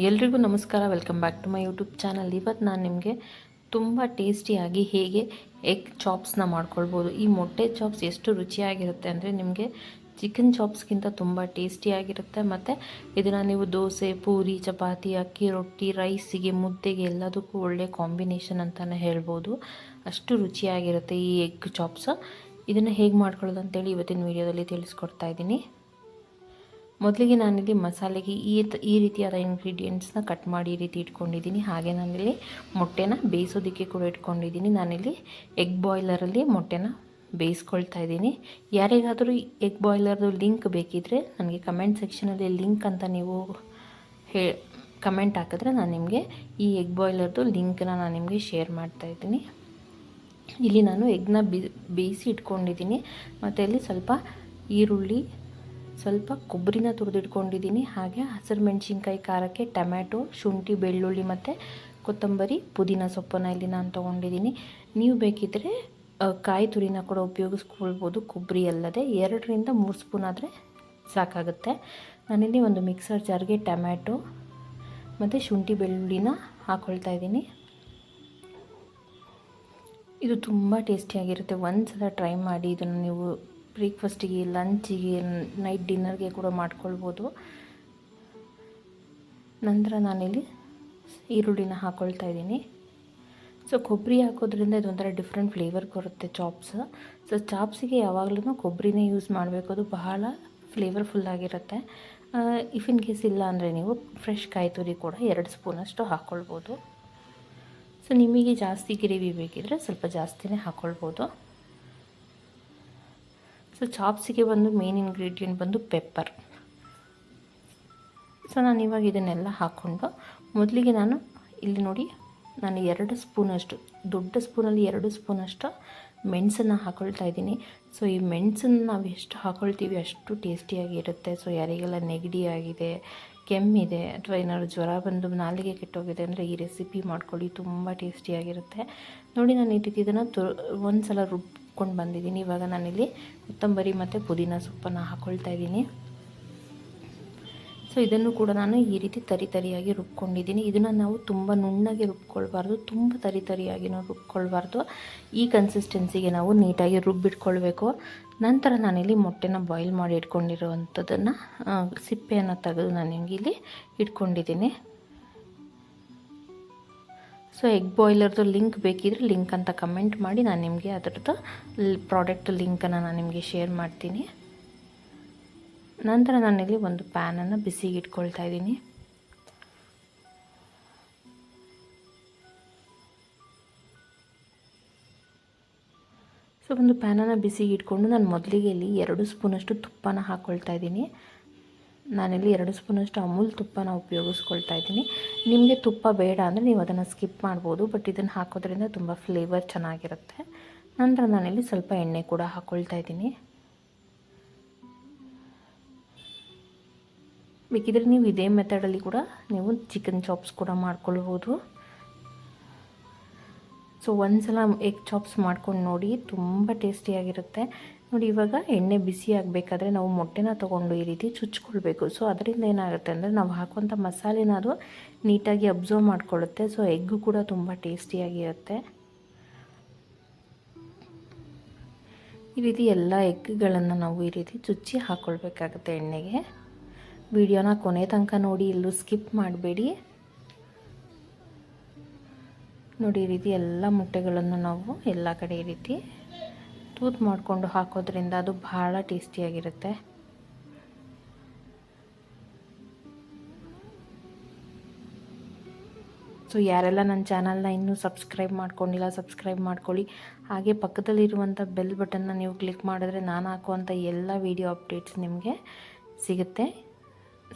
ಎಲ್ರಿಗೂ ನಮಸ್ಕಾರ welcome back to my YouTube channel ಇವತ್ತು ನಾನು ನಿಮಗೆ ತುಂಬ ಟೇಸ್ಟಿಯಾಗಿ ಹೇಗೆ ಎಗ್ ಚಾಪ್ಸ್ನ ಮಾಡ್ಕೊಳ್ಬೋದು. ಈ ಮೊಟ್ಟೆ ಚಾಪ್ಸ್ ಎಷ್ಟು ರುಚಿಯಾಗಿರುತ್ತೆ ಅಂದರೆ ನಿಮಗೆ ಚಿಕನ್ ಚಾಪ್ಸ್ಗಿಂತ ತುಂಬ ಟೇಸ್ಟಿಯಾಗಿರುತ್ತೆ. ಮತ್ತು ಇದನ್ನು ನೀವು ದೋಸೆ, ಪೂರಿ, ಚಪಾತಿ, ಅಕ್ಕಿ, ರೊಟ್ಟಿ ರೈಸಿಗೆ ಮುದ್ದೆಗೆ ಎಲ್ಲದಕ್ಕೂ ಒಳ್ಳೆ ಕಾಂಬಿನೇಷನ್ ಅಂತಲೇ ಹೇಳ್ಬೋದು. ಅಷ್ಟು ರುಚಿಯಾಗಿರುತ್ತೆ ಈ ಎಗ್ ಚಾಪ್ಸ್ ಇದನ್ನು ಹೇಗೆ ಮಾಡ್ಕೊಳ್ಳೋದು ಅಂತೇಳಿ ಇವತ್ತಿನ ವೀಡಿಯೋದಲ್ಲಿ ತಿಳಿಸ್ಕೊಡ್ತಾ ಇದ್ದೀನಿ. ಮೊದಲಿಗೆ ನಾನಿಲ್ಲಿ ಮಸಾಲೆಗೆ ಈ ಈ ರೀತಿಯಾದ ಇಂಗ್ರೀಡಿಯೆಂಟ್ಸ್ನ ಕಟ್ ಮಾಡಿ ಈ ರೀತಿ ಇಟ್ಕೊಂಡಿದ್ದೀನಿ. ಹಾಗೆ ನಾನಿಲ್ಲಿ ಮೊಟ್ಟೆನ ಬೇಯಿಸೋದಕ್ಕೆ ಕೂಡ ಇಟ್ಕೊಂಡಿದ್ದೀನಿ. ನಾನಿಲ್ಲಿ ಎಗ್ ಬಾಯ್ಲರಲ್ಲಿ ಮೊಟ್ಟೆನ ಬೇಯಿಸ್ಕೊಳ್ತಾ ಇದ್ದೀನಿ. ಯಾರಿಗಾದರೂ ಎಗ್ ಬಾಯ್ಲರ್ದು ಲಿಂಕ್ ಬೇಕಿದ್ದರೆ ನನಗೆ ಕಮೆಂಟ್ ಸೆಕ್ಷನಲ್ಲಿ ಲಿಂಕ್ ಅಂತ ನೀವು ಹೇ ಕಮೆಂಟ್ ಹಾಕಿದ್ರೆ ನಾನು ನಿಮಗೆ ಈ ಎಗ್ ಬಾಯ್ಲರ್ದು ಲಿಂಕ್ನ ನಾನು ನಿಮಗೆ ಶೇರ್ ಮಾಡ್ತಾಯಿದ್ದೀನಿ ಇಲ್ಲಿ ನಾನು ಎಗ್ನ ಬಿ, ಬೇಯಿಸಿ ಇಟ್ಕೊಂಡಿದ್ದೀನಿ. ಮತ್ತು ಇಲ್ಲಿ ಸ್ವಲ್ಪ ಈರುಳ್ಳಿ ಸ್ವಲ್ಪ ಕೊಬ್ಬರಿನ ತುರಿದಿಟ್ಕೊಂಡಿದ್ದೀನಿ. ಹಾಗೆ ಹಸಿರು ಮೆಣಸಿನ್ಕಾಯಿ ಖಾರಕ್ಕೆ ಟೊಮ್ಯಾಟೊ, ಶುಂಠಿ, ಬೆಳ್ಳುಳ್ಳಿ ಮತ್ತು ಕೊತ್ತಂಬರಿ, ಪುದೀನ ಸೊಪ್ಪನ್ನು ಇಲ್ಲಿ ನಾನು ತೊಗೊಂಡಿದ್ದೀನಿ. ನೀವು ಬೇಕಿದ್ದರೆ ಕಾಯಿ ತುರಿನ ಕೂಡ ಉಪಯೋಗಿಸ್ಕೊಳ್ಬೋದು. ಕೊಬ್ಬರಿ ಅಲ್ಲದೆ ಎರಡರಿಂದ ಮೂರು ಸ್ಪೂನ್ ಆದರೆ ಸಾಕಾಗುತ್ತೆ. ನಾನಿಲ್ಲಿ ಒಂದು ಮಿಕ್ಸರ್ ಜಾರ್ಗೆ ಟೊಮ್ಯಾಟೊ ಮತ್ತು ಶುಂಠಿ, ಬೆಳ್ಳುಳ್ಳಿನ ಹಾಕ್ಕೊಳ್ತಾ ಇದ್ದೀನಿ. ಇದು ತುಂಬ ಟೇಸ್ಟಿಯಾಗಿರುತ್ತೆ. ಒಂದು ಸಲ ಟ್ರೈ ಮಾಡಿ, ಇದನ್ನು ನೀವು ಬ್ರೇಕ್ಫಾಸ್ಟಿಗೆ, ಲಂಚಿಗೆ, ನೈಟ್ ಡಿನ್ನರ್ಗೆ ಕೂಡ ಮಾಡ್ಕೊಳ್ಬೋದು. ನಂತರ ನಾನಿಲ್ಲಿ ಈರುಳ್ಳಿನ ಹಾಕ್ಕೊಳ್ತಾ ಇದ್ದೀನಿ. ಸೊ ಕೊಬ್ಬರಿ ಹಾಕೋದ್ರಿಂದ ಇದೊಂಥರ ಡಿಫ್ರೆಂಟ್ ಫ್ಲೇವರ್ ಬರುತ್ತೆ ಚಾಪ್ಸ್ ಸೊ ಚಾಪ್ಸಿಗೆ ಯಾವಾಗಲೂ ಕೊಬ್ಬರಿನೇ ಯೂಸ್ ಮಾಡಬೇಕು. ಅದು ಬಹಳ ಫ್ಲೇವರ್ಫುಲ್ಲಾಗಿರುತ್ತೆ ಇಫ್ ಇನ್ ಕೇಸ್ ಇಲ್ಲ ಅಂದರೆ ನೀವು ಫ್ರೆಶ್ ಕಾಯಿ ತುರಿ ಕೂಡ ಎರಡು ಸ್ಪೂನಷ್ಟು ಹಾಕ್ಕೊಳ್ಬೋದು ಸೊ ನಿಮಗೆ ಜಾಸ್ತಿ ಗ್ರೇವಿ ಬೇಕಿದ್ರೆ ಸ್ವಲ್ಪ ಜಾಸ್ತಿನೇ ಹಾಕ್ಕೊಳ್ಬೋದು ಸೊ ಚಾಪ್ಸಿಗೆ ಬಂದು ಮೇನ್ ಇಂಗ್ರೀಡಿಯೆಂಟ್ ಬಂದು ಪೆಪ್ಪರ್ ಸೊ ನಾನು ಇವಾಗ ಇದನ್ನೆಲ್ಲ ಹಾಕ್ಕೊಂಡು ಮೊದಲಿಗೆ ನಾನು ಇಲ್ಲಿ ನೋಡಿ, ನಾನು ಎರಡು ಸ್ಪೂನಷ್ಟು, ದೊಡ್ಡ ಸ್ಪೂನಲ್ಲಿ ಎರಡು ಸ್ಪೂನಷ್ಟು ಮೆಣಸನ್ನು ಹಾಕ್ಕೊಳ್ತಾ ಇದ್ದೀನಿ. ಸೊ ಈ ಮೆಣಸನ್ನು ನಾವು ಎಷ್ಟು ಹಾಕೊಳ್ತೀವಿ ಅಷ್ಟು ಟೇಸ್ಟಿಯಾಗಿರುತ್ತೆ. ಸೊ ಯಾರಿಗೆಲ್ಲ ನೆಗಡಿ ಆಗಿದೆ ಕೆಮ್ಮಿದೆ, ಅಥವಾ ಏನಾದ್ರು ಜ್ವರ ಬಂದು ನಾಲಿಗೆ ಕೆಟ್ಟೋಗಿದೆ ಅಂದರೆ ಈ ರೆಸಿಪಿ ಮಾಡ್ಕೊಳ್ಳಿ, ತುಂಬ ಟೇಸ್ಟಿಯಾಗಿರುತ್ತೆ. ನೋಡಿ, ನಾನು ಈ ರೀತಿ ಇದನ್ನು ತು ಒಂದು ಸಲ ರುಬ್ಕೊಂಡು ಬಂದಿದ್ದೀನಿ. ಇವಾಗ ನಾನಿಲ್ಲಿ ಕೊತ್ತಂಬರಿ ಮತ್ತು ಪುದೀನ ಸೊಪ್ಪನ್ನು ಹಾಕ್ಕೊಳ್ತಾ ಇದ್ದೀನಿ. ಸೊ ಇದನ್ನು ಕೂಡ ನಾನು ಈ ರೀತಿ ತರಿ ತರಿಯಾಗಿ ರುಬ್ಕೊಂಡಿದ್ದೀನಿ. ಇದನ್ನು ನಾವು ತುಂಬ ನುಣ್ಣಗೆ ರುಬ್ಕೊಳ್ಬಾರ್ದು, ತುಂಬ ತರಿ ತರಿಯಾಗಿ ನಾವು ರುಬ್ಕೊಳ್ಬಾರ್ದು. ಈ ಕನ್ಸಿಸ್ಟೆನ್ಸಿಗೆ ನಾವು ನೀಟಾಗಿ ರುಬ್ಬಿಟ್ಕೊಳ್ಬೇಕು. ನಂತರ ನಾನಿಲ್ಲಿ ಮೊಟ್ಟೆನ ಬಾಯ್ಲ್ ಮಾಡಿ ಇಟ್ಕೊಂಡಿರುವಂಥದ್ದನ್ನು ಸಿಪ್ಪೆಯನ್ನು ತೆಗೆದು ನಾನು ಇಲ್ಲಿ ಇಟ್ಕೊಂಡಿದ್ದೀನಿ. ಸೊ ಎಗ್ ಬಾಯ್ಲರ್ದು ಲಿಂಕ್ ಬೇಕಿದ್ರೆ ಲಿಂಕ್ ಅಂತ ಕಮೆಂಟ್ ಮಾಡಿ ನಾನು ನಿಮಗೆ ಅದರದ್ದು ಪ್ರಾಡಕ್ಟ್ ಲಿಂಕನ್ನು ನಾನು ನಿಮಗೆ ಶೇರ್ ಮಾಡ್ತೀನಿ. ನಂತರ ನಾನಿಲ್ಲಿ ಒಂದು ಪ್ಯಾನನ್ನು ಬಿಸಿಗೆ ಇಟ್ಕೊಳ್ತಾ ಇದ್ದೀನಿ. ಸೊ ಒಂದು ಪ್ಯಾನನ್ನು ಬಿಸಿಗೆ ಇಟ್ಕೊಂಡು ನಾನು ಮೊದಲಿಗೆ ಇಲ್ಲಿ ಎರಡು ಸ್ಪೂನಷ್ಟು ತುಪ್ಪನ ಹಾಕ್ಕೊಳ್ತಾ ಇದ್ದೀನಿ. ನಾನಿಲ್ಲಿ ಎರಡು ಸ್ಪೂನಷ್ಟು ಅಮೂಲ್ ತುಪ್ಪನ ಉಪಯೋಗಿಸ್ಕೊಳ್ತಾ ಇದ್ದೀನಿ. ನಿಮಗೆ ತುಪ್ಪ ಬೇಡ ಅಂದರೆ ನೀವು ಅದನ್ನು ಸ್ಕಿಪ್ ಮಾಡ್ಬೋದು, ಬಟ್ ಇದನ್ನು ಹಾಕೋದ್ರಿಂದ ತುಂಬ ಫ್ಲೇವರ್ ಚೆನ್ನಾಗಿರುತ್ತೆ. ನಂತರ ನಾನಿಲ್ಲಿ ಸ್ವಲ್ಪ ಎಣ್ಣೆ ಕೂಡ ಹಾಕ್ಕೊಳ್ತಾ ಇದ್ದೀನಿ. ಬೇಕಿದ್ರೆ ನೀವು ಇದೇ ಮೆಥಡಲ್ಲಿ ಕೂಡ ನೀವು ಚಿಕನ್ ಚಾಪ್ಸ್ ಕೂಡ ಮಾಡ್ಕೊಳ್ಬೋದು. ಸೊ ಒಂದು ಸಲ ಎಗ್ ಚಾಪ್ಸ್ ಮಾಡ್ಕೊಂಡು ನೋಡಿ, ತುಂಬ ಟೇಸ್ಟಿಯಾಗಿರುತ್ತೆ ನೋಡಿ, ಇವಾಗ ಎಣ್ಣೆ ಬಿಸಿ ಆಗಬೇಕಾದ್ರೆ ನಾವು ಮೊಟ್ಟೆನ ತೊಗೊಂಡು ಈ ರೀತಿ ಚುಚ್ಕೊಳ್ಬೇಕು. ಸೊ ಅದರಿಂದ ಏನಾಗುತ್ತೆ ಅಂದರೆ ನಾವು ಹಾಕುವಂಥ ಮಸಾಲೆನ ಅದು ನೀಟಾಗಿ ಅಬ್ಸರ್ವ್ ಮಾಡ್ಕೊಳ್ಳುತ್ತೆ. ಸೊ ಎಗ್ಗು ಕೂಡ ತುಂಬ ಟೇಸ್ಟಿಯಾಗಿರುತ್ತೆ. ಈ ರೀತಿ ಎಲ್ಲ ಎಗ್ಗಳನ್ನು ನಾವು ಈ ರೀತಿ ಚುಚ್ಚಿ ಹಾಕ್ಕೊಳ್ಬೇಕಾಗುತ್ತೆ ಎಣ್ಣೆಗೆ. ವಿಡಿಯೋನ ಕೊನೆ ತನಕ ನೋಡಿ ಎಲ್ಲೂ ಸ್ಕಿಪ್ ಮಾಡಬೇಡಿ. ನೋಡಿ, ಈ ರೀತಿ ಎಲ್ಲ ಮೊಟ್ಟೆಗಳನ್ನು ನಾವು ಎಲ್ಲ ಕಡೆ ಈ ರೀತಿ ತೂತು ಮಾಡಿಕೊಂಡು ಹಾಕೋದ್ರಿಂದ ಅದು ಭಾಳ ಟೇಸ್ಟಿಯಾಗಿರುತ್ತೆ. ಸೊ ಯಾರೆಲ್ಲ ನನ್ನ ಚಾನಲ್ನ ಇನ್ನೂ ಸಬ್ಸ್ಕ್ರೈಬ್ ಮಾಡ್ಕೊಂಡಿಲ್ಲ, ಸಬ್ಸ್ಕ್ರೈಬ್ ಮಾಡ್ಕೊಳ್ಳಿ. ಹಾಗೆ ಪಕ್ಕದಲ್ಲಿರುವಂಥ ಬೆಲ್ ಬಟನ್ನ ನೀವು ಕ್ಲಿಕ್ ಮಾಡಿದ್ರೆ ನಾನು ಹಾಕುವಂಥ ಎಲ್ಲ ವೀಡಿಯೋ ಅಪ್ಡೇಟ್ಸ್ ನಿಮಗೆ ಸಿಗುತ್ತೆ.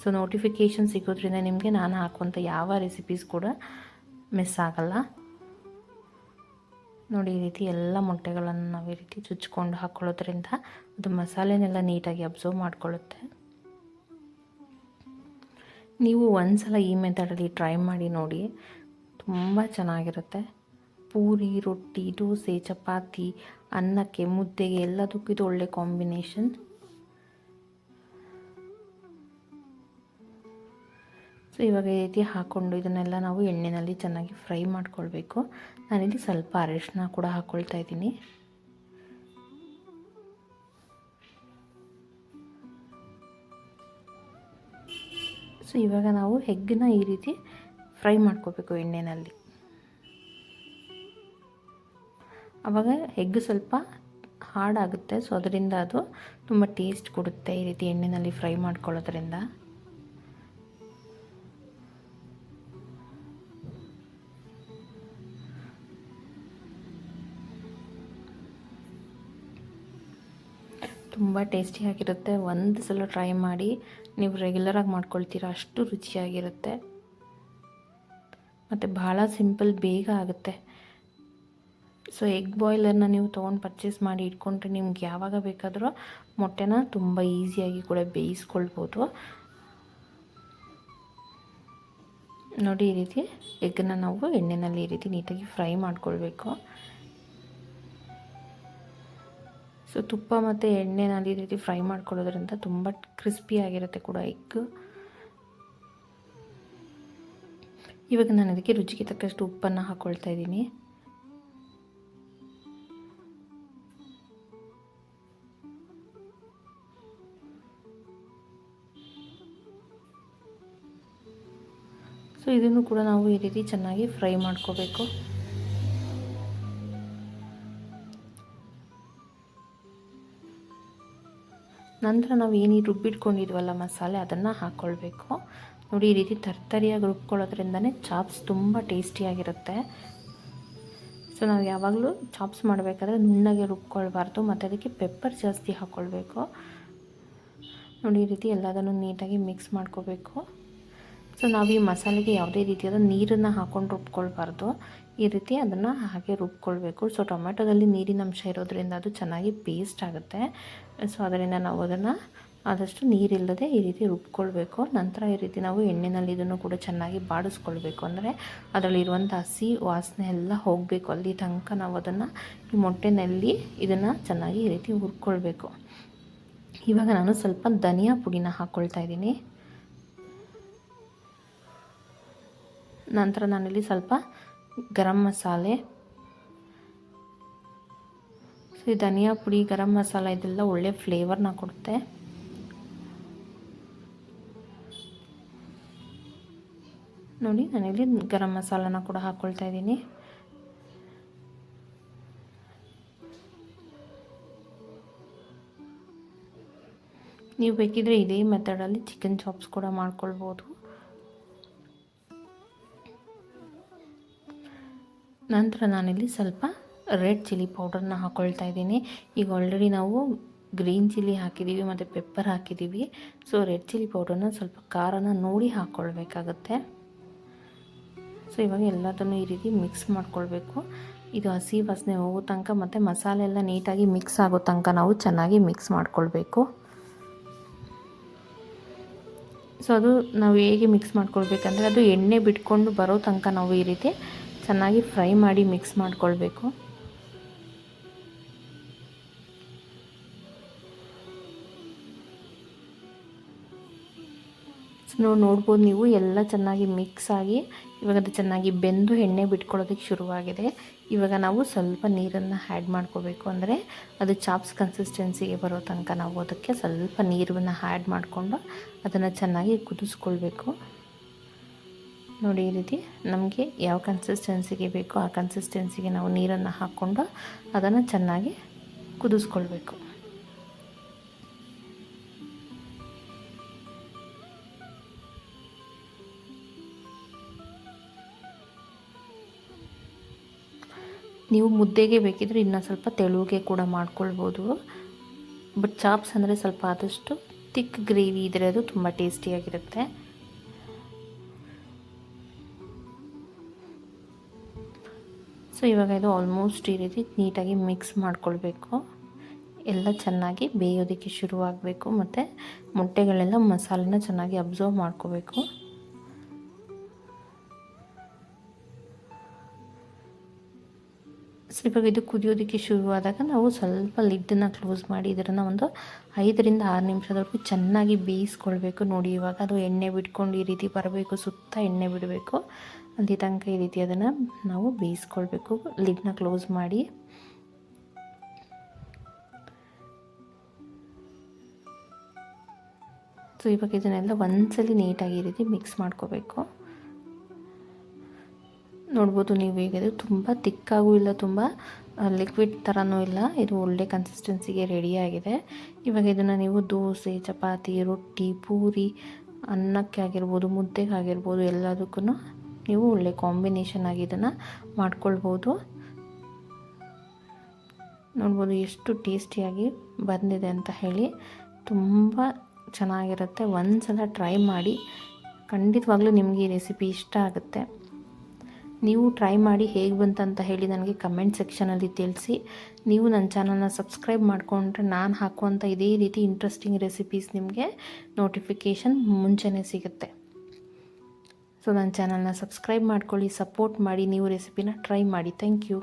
ಸೊ ನೋಟಿಫಿಕೇಷನ್ ಸಿಗೋದ್ರಿಂದ ನಿಮಗೆ ನಾನು ಹಾಕುವಂಥ ಯಾವ ರೆಸಿಪೀಸ್ ಕೂಡ ಮಿಸ್ ಆಗಲ್ಲ. ನೋಡಿ, ಈ ರೀತಿ ಎಲ್ಲ ಮೊಟ್ಟೆಗಳನ್ನು ನಾವು ಈ ರೀತಿ ಚುಚ್ಕೊಂಡು ಹಾಕ್ಕೊಳ್ಳೋದ್ರಿಂದ ಅದು ಮಸಾಲೆನೆಲ್ಲ ನೀಟಾಗಿ ಅಬ್ಸರ್ವ್ ಮಾಡ್ಕೊಳ್ಳುತ್ತೆ. ನೀವು ಒಂದು ಸಲ ಈ ಮೆಥಡಲ್ಲಿ ಟ್ರೈ ಮಾಡಿ ನೋಡಿ, ತುಂಬ ಚೆನ್ನಾಗಿರುತ್ತೆ. ಪೂರಿ, ರೊಟ್ಟಿ, ದೋಸೆ, ಚಪಾತಿ, ಅನ್ನಕ್ಕೆ, ಮುದ್ದೆಗೆ ಎಲ್ಲದಕ್ಕೂ ಇದು ಒಳ್ಳೆ ಕಾಂಬಿನೇಷನ್ ಸೊ ಇವಾಗ ಈ ರೀತಿ ಹಾಕ್ಕೊಂಡು ಇದನ್ನೆಲ್ಲ ನಾವು ಎಣ್ಣೆಯಲ್ಲಿ ಚೆನ್ನಾಗಿ ಫ್ರೈ ಮಾಡ್ಕೊಳ್ಬೇಕು. ನಾನಿಲ್ಲಿ ಸ್ವಲ್ಪ ಅರಿಶಿನ ಕೂಡ ಹಾಕ್ಕೊಳ್ತಾ ಇದ್ದೀನಿ. ಸೊ ಇವಾಗ ನಾವು ಹೆಗ್ಗನ್ನ ಈ ರೀತಿ ಫ್ರೈ ಮಾಡ್ಕೋಬೇಕು ಎಣ್ಣೆಯಲ್ಲಿ ಆವಾಗ ಹೆಗ್ಗು ಸ್ವಲ್ಪ ಹಾರ್ಡಾಗುತ್ತೆ ಸೊ ಅದರಿಂದ ಅದು ತುಂಬ ಟೇಸ್ಟ್ ಕೊಡುತ್ತೆ ಈ ರೀತಿ ಎಣ್ಣೆಯಲ್ಲಿ ಫ್ರೈ ಮಾಡ್ಕೊಳ್ಳೋದ್ರಿಂದ. ತುಂಬ ಟೇಸ್ಟಿಯಾಗಿರುತ್ತೆ ಒಂದು ಸಲ ಟ್ರೈ ಮಾಡಿ ನೀವು ರೆಗ್ಯುಲರಾಗಿ ಮಾಡ್ಕೊಳ್ತೀರಾ, ಅಷ್ಟು ರುಚಿಯಾಗಿರುತ್ತೆ. ಮತ್ತು ಭಾಳ ಸಿಂಪಲ್ ಬೇಗ ಆಗುತ್ತೆ. ಸೊ ಎಗ್ ಬಾಯ್ಲರ್ನ ನೀವು ತೊಗೊಂಡು ಪರ್ಚೇಸ್ ಮಾಡಿ ಇಟ್ಕೊಂಡ್ರೆ ನಿಮ್ಗೆ ಯಾವಾಗ ಬೇಕಾದರೂ ಮೊಟ್ಟೆನ ತುಂಬ ಈಸಿಯಾಗಿ ಕೂಡ ಬೇಯಿಸ್ಕೊಳ್ಬೋದು. ನೋಡಿ ಈ ರೀತಿ ಎಗ್ಗನ್ನ ನಾವು ಎಣ್ಣೆಯಲ್ಲಿ ಈ ರೀತಿ ನೀಟಾಗಿ ಫ್ರೈ ಮಾಡ್ಕೊಳ್ಬೇಕು. ಸೊ ತುಪ್ಪ ಮತ್ತು ಎಣ್ಣೆನಲ್ಲಿ ಈ ರೀತಿ ಫ್ರೈ ಮಾಡ್ಕೊಳ್ಳೋದ್ರಿಂದ ತುಂಬ ಕ್ರಿಸ್ಪಿಯಾಗಿರುತ್ತೆ ಕೂಡ ಎಗ್ ಇವಾಗ ನಾನು ಅದಕ್ಕೆ ರುಚಿಗೆ ತಕ್ಕಷ್ಟು ಉಪ್ಪನ್ನು ಹಾಕ್ಕೊಳ್ತಾ ಇದ್ದೀನಿ. ಸೊ ಇದನ್ನು ಕೂಡ ನಾವು ಈ ರೀತಿ ಚೆನ್ನಾಗಿ ಫ್ರೈ ಮಾಡ್ಕೋಬೇಕು. ನಂತರ ನಾವು ಏನು ರುಬ್ಬಿಟ್ಕೊಂಡಿದ್ವಲ್ಲ ಮಸಾಲೆ, ಅದನ್ನು ಹಾಕ್ಕೊಳ್ಬೇಕು ನೋಡಿ, ಈ ರೀತಿ ತರ್ತರಿಯಾಗಿ ರುಬ್ಕೊಳ್ಳೋದ್ರಿಂದನೇ ಚಾಪ್ಸ್ ತುಂಬ ಟೇಸ್ಟಿಯಾಗಿರುತ್ತೆ ಸೊ, ನಾವು ಯಾವಾಗಲೂ ಚಾಪ್ಸ್ ಮಾಡಬೇಕಾದ್ರೆ ನುಣ್ಣಗೆ ರುಬ್ಕೊಳ್ಬಾರ್ದು, ಮತ್ತು ಅದಕ್ಕೆ ಪೆಪ್ಪರ್ ಜಾಸ್ತಿ ಹಾಕ್ಕೊಳ್ಬೇಕು ನೋಡಿ, ಈ ರೀತಿ ಎಲ್ಲದನ್ನು ನೀಟಾಗಿ ಮಿಕ್ಸ್ ಮಾಡ್ಕೋಬೇಕು. ಸೊ ನಾವು ಈ ಮಸಾಲೆಗೆ ಯಾವುದೇ ರೀತಿಯಾದ ನೀರನ್ನು ಹಾಕೊಂಡು ರುಬ್ಕೊಳ್ಬಾರ್ದು. ಈ ರೀತಿ ಅದನ್ನು ಹಾಗೆ ರುಬ್ಕೊಳ್ಬೇಕು. ಸೊ ಟೊಮೆಟೊದಲ್ಲಿ ನೀರಿನ ಅಂಶ ಇರೋದ್ರಿಂದ ಅದು ಚೆನ್ನಾಗಿ ಪೇಸ್ಟ್ ಆಗುತ್ತೆ. ಸೊ ಅದರಿಂದ ನಾವು ಅದನ್ನು ಆದಷ್ಟು ನೀರಿಲ್ಲದೆ ಈ ರೀತಿ ರುಬ್ಕೊಳ್ಬೇಕು. ನಂತರ ಈ ರೀತಿ ನಾವು ಎಣ್ಣೆನಲ್ಲಿ ಇದನ್ನು ಕೂಡ ಚೆನ್ನಾಗಿ ಬಾಡಿಸ್ಕೊಳ್ಬೇಕು. ಅಂದರೆ ಅದರಲ್ಲಿರುವಂಥ ಹಸಿ ವಾಸನೆ ಎಲ್ಲ ಹೋಗಬೇಕು. ಅಲ್ಲಿ ತನಕ ನಾವು ಅದನ್ನು ಈ ಮೊಟ್ಟೆನಲ್ಲಿ ಇದನ್ನು ಚೆನ್ನಾಗಿ ಈ ರೀತಿ ಹುರ್ಕೊಳ್ಬೇಕು. ಇವಾಗ ನಾನು ಸ್ವಲ್ಪ ಧನಿಯಾ ಪುಡಿನ ಹಾಕ್ಕೊಳ್ತಾ ಇದ್ದೀನಿ. ನಂತರ ನಾನಿಲ್ಲಿ ಸ್ವಲ್ಪ ಗರಂ ಮಸಾಲೆ. ಸೊ ಈ ಧನಿಯಾ ಪುಡಿ, ಗರಂ ಮಸಾಲ ಇದೆಲ್ಲ ಒಳ್ಳೆ ಫ್ಲೇವರ್ನ ಕೊಡುತ್ತೆ. ನೋಡಿ, ನಾನಿಲ್ಲಿ ಗರಂ ಮಸಾಲನ ಕೂಡ ಹಾಕ್ಕೊಳ್ತಾ ಇದ್ದೀನಿ. ನೀವು ಬೇಕಿದ್ರೆ ಇದೇ ಮೆಥಡಲ್ಲಿ ಚಿಕನ್ ಚಾಪ್ಸ್ ಕೂಡ ಮಾಡ್ಕೊಳ್ಬೋದು. ನಂತರ ನಾನಿಲ್ಲಿ ಸ್ವಲ್ಪ ರೆಡ್ ಚಿಲ್ಲಿ ಪೌಡರ್ನ ಹಾಕ್ಕೊಳ್ತಾ ಇದ್ದೀನಿ. ಈಗ ಆಲ್ರೆಡಿ ನಾವು ಗ್ರೀನ್ ಚಿಲ್ಲಿ ಹಾಕಿದ್ದೀವಿ, ಮತ್ತು ಪೆಪ್ಪರ್ ಹಾಕಿದ್ದೀವಿ. ಸೊ ರೆಡ್ ಚಿಲ್ಲಿ ಪೌಡರ್ನ ಸ್ವಲ್ಪ ಖಾರನ ನೋಡಿ ಹಾಕ್ಕೊಳ್ಬೇಕಾಗತ್ತೆ ಸೊ ಇವಾಗ ಎಲ್ಲದನ್ನು ಈ ರೀತಿ ಮಿಕ್ಸ್ ಮಾಡ್ಕೊಳ್ಬೇಕು. ಇದು ಹಸಿ ವಾಸನೆ ಹೋಗೋ ತನಕ ಮತ್ತು ಮಸಾಲೆ ಎಲ್ಲ ನೀಟಾಗಿ ಮಿಕ್ಸ್ ಆಗೋ ತನಕ ನಾವು ಚೆನ್ನಾಗಿ ಮಿಕ್ಸ್ ಮಾಡ್ಕೊಳ್ಬೇಕು. ಸೊ ಅದು ನಾವು ಹೇಗೆ ಮಿಕ್ಸ್ ಮಾಡ್ಕೊಳ್ಬೇಕಂದ್ರೆ ಅದು ಎಣ್ಣೆ ಬಿಟ್ಕೊಂಡು ಬರೋ ತನಕ ನಾವು ಈ ರೀತಿ ಚೆನ್ನಾಗಿ ಫ್ರೈ ಮಾಡಿ ಮಿಕ್ಸ್ ಮಾಡಿಕೊಳ್ಬೇಕು. ನಾವು ನೋಡ್ಬೋದು ನೀವು, ಎಲ್ಲ ಚೆನ್ನಾಗಿ ಮಿಕ್ಸ್ ಆಗಿ, ಇವಾಗ ಅದು ಚೆನ್ನಾಗಿ ಬೆಂದು ಎಣ್ಣೆ ಬಿಟ್ಕೊಳ್ಳೋದಕ್ಕೆ ಶುರುವಾಗಿದೆ. ಇವಾಗ ನಾವು ಸ್ವಲ್ಪ ನೀರನ್ನು ಆ್ಯಡ್ ಮಾಡ್ಕೋಬೇಕು ಅಂದರೆ ಅದು ಚಾಪ್ಸ್ ಕನ್ಸಿಸ್ಟೆನ್ಸಿಗೆ ಬರೋ ತನಕ ನಾವು ಅದಕ್ಕೆ ಸ್ವಲ್ಪ ನೀರನ್ನು ಆ್ಯಡ್ ಮಾಡಿಕೊಂಡು ಅದನ್ನು ಚೆನ್ನಾಗಿ ಕುದಿಸ್ಕೊಳ್ಬೇಕು. ನೋಡಿ ಈ ರೀತಿ ನಮಗೆ ಯಾವ ಕನ್ಸಿಸ್ಟೆನ್ಸಿಗೆ ಬೇಕೋ ಆ ಕನ್ಸಿಸ್ಟೆನ್ಸಿಗೆ ನಾವು ನೀರನ್ನು ಹಾಕ್ಕೊಂಡು ಅದನ್ನು ಚೆನ್ನಾಗಿ ಕುದಿಸ್ಕೊಳ್ಬೇಕು. ನೀವು ಮುದ್ದೆಗೆ ಬೇಕಿದ್ರೆ ಇನ್ನೂ ಸ್ವಲ್ಪ ತೆಳುವಿಗೆ ಕೂಡ ಮಾಡ್ಕೊಳ್ಬೋದು. ಬಟ್ ಚಾಪ್ಸ್ ಅಂದರೆ ಸ್ವಲ್ಪ ಆದಷ್ಟು ತಿಕ್ ಗ್ರೇವಿ ಇದ್ದರೆ ಅದು ತುಂಬ ಟೇಸ್ಟಿಯಾಗಿರುತ್ತೆ ಸೊ ಇವಾಗ ಇದು ಆಲ್ಮೋಸ್ಟ್ ಈ ರೀತಿ ನೀಟಾಗಿ ಮಿಕ್ಸ್ ಮಾಡ್ಕೊಳ್ಬೇಕು. ಎಲ್ಲ ಚೆನ್ನಾಗಿ ಬೇಯೋದಕ್ಕೆ ಶುರುವಾಗಬೇಕು ಮತ್ತು ಮೊಟ್ಟೆಗಳೆಲ್ಲ ಮಸಾಲೆನ ಚೆನ್ನಾಗಿ ಅಬ್ಸರ್ವ್ ಮಾಡ್ಕೋಬೇಕು ಇವಾಗ ಇದು ಕುದಿಯೋದಕ್ಕೆ ಶುರುವಾದಾಗ ನಾವು ಸ್ವಲ್ಪ ಲಿಡ್ಡನ್ನು ಕ್ಲೋಸ್ ಮಾಡಿ ಇದನ್ನು ಒಂದು ಐದರಿಂದ ಆರು ನಿಮಿಷದವರೆಗೂ ಚೆನ್ನಾಗಿ ಬೇಯಿಸ್ಕೊಳ್ಬೇಕು. ನೋಡಿ, ಇವಾಗ ಅದು ಎಣ್ಣೆ ಬಿಟ್ಕೊಂಡು ಈ ರೀತಿ ಬರಬೇಕು, ಸುತ್ತ ಎಣ್ಣೆ ಬಿಡಬೇಕು. ಅಲ್ಲಿ ತನಕ ಈ ರೀತಿ ಅದನ್ನು ನಾವು ಬೇಯಿಸ್ಕೊಳ್ಬೇಕು. ಲಿಡ್ನ ಕ್ಲೋಸ್ ಮಾಡಿ. ಸೊ, ಇವಾಗ ಇದನ್ನೆಲ್ಲ ಒಂದ್ಸಲಿ ನೀಟಾಗಿ ಈ ರೀತಿ ಮಿಕ್ಸ್ ಮಾಡ್ಕೋಬೇಕು. ನೋಡ್ಬೋದು ನೀವು ಈಗ ಇದು ತುಂಬ ತಿಕ್ಕಾಗೂ ಇಲ್ಲ, ತುಂಬ ಲಿಕ್ವಿಡ್ ಥರನೂ ಇಲ್ಲ. ಇದು ಒಳ್ಳೆ ಕನ್ಸಿಸ್ಟೆನ್ಸಿಗೆ ರೆಡಿಯಾಗಿದೆ ಇವಾಗ ಇದನ್ನು ನೀವು ದೋಸೆ, ಚಪಾತಿ, ರೊಟ್ಟಿ, ಪೂರಿ, ಅನ್ನಕ್ಕೆ ಆಗಿರ್ಬೋದು, ಮುದ್ದೆಗೆ ಆಗಿರ್ಬೋದು ಎಲ್ಲದಕ್ಕೂ ನೀವು ಒಳ್ಳೆ ಕಾಂಬಿನೇಷನ್ ಆಗಿ ಇದನ್ನು ಮಾಡ್ಕೊಳ್ಬೋದು. ನೋಡ್ಬೋದು ಎಷ್ಟು ಟೇಸ್ಟಿಯಾಗಿ ಬಂದಿದೆ ಅಂತ ಹೇಳಿ. ತುಂಬ ಚೆನ್ನಾಗಿರುತ್ತೆ. ಒಂದು ಸಲ ಟ್ರೈ ಮಾಡಿ ಖಂಡಿತವಾಗ್ಲೂ ನಿಮಗೆ ಈ ರೆಸಿಪಿ ಇಷ್ಟ ಆಗುತ್ತೆ. ನೀವು ಟ್ರೈ ಮಾಡಿ ಹೇಗೆ ಬಂತಂತ ಹೇಳಿ ನನಗೆ ಕಮೆಂಟ್ ಸೆಕ್ಷನಲ್ಲಿ ತಿಳಿಸಿ. ನೀವು ನನ್ನ ಚಾನಲ್ನ ಸಬ್ಸ್ಕ್ರೈಬ್ ಮಾಡಿಕೊಂಡ್ರೆ ನಾನು ಹಾಕುವಂಥ ಇದೇ ರೀತಿ ಇಂಟ್ರೆಸ್ಟಿಂಗ್ ರೆಸಿಪೀಸ್ ನಿಮಗೆ ನೋಟಿಫಿಕೇಷನ್ ಮುಂಚೆನೇ ಸಿಗುತ್ತೆ. ಸೊ ನನ್ನ ಚಾನಲ್ನ ಸಬ್ಸ್ಕ್ರೈಬ್ ಮಾಡ್ಕೊಳ್ಳಿ ಸಪೋರ್ಟ್ ಮಾಡಿ, ನೀವು ರೆಸಿಪಿನ ಟ್ರೈ ಮಾಡಿ. Thank you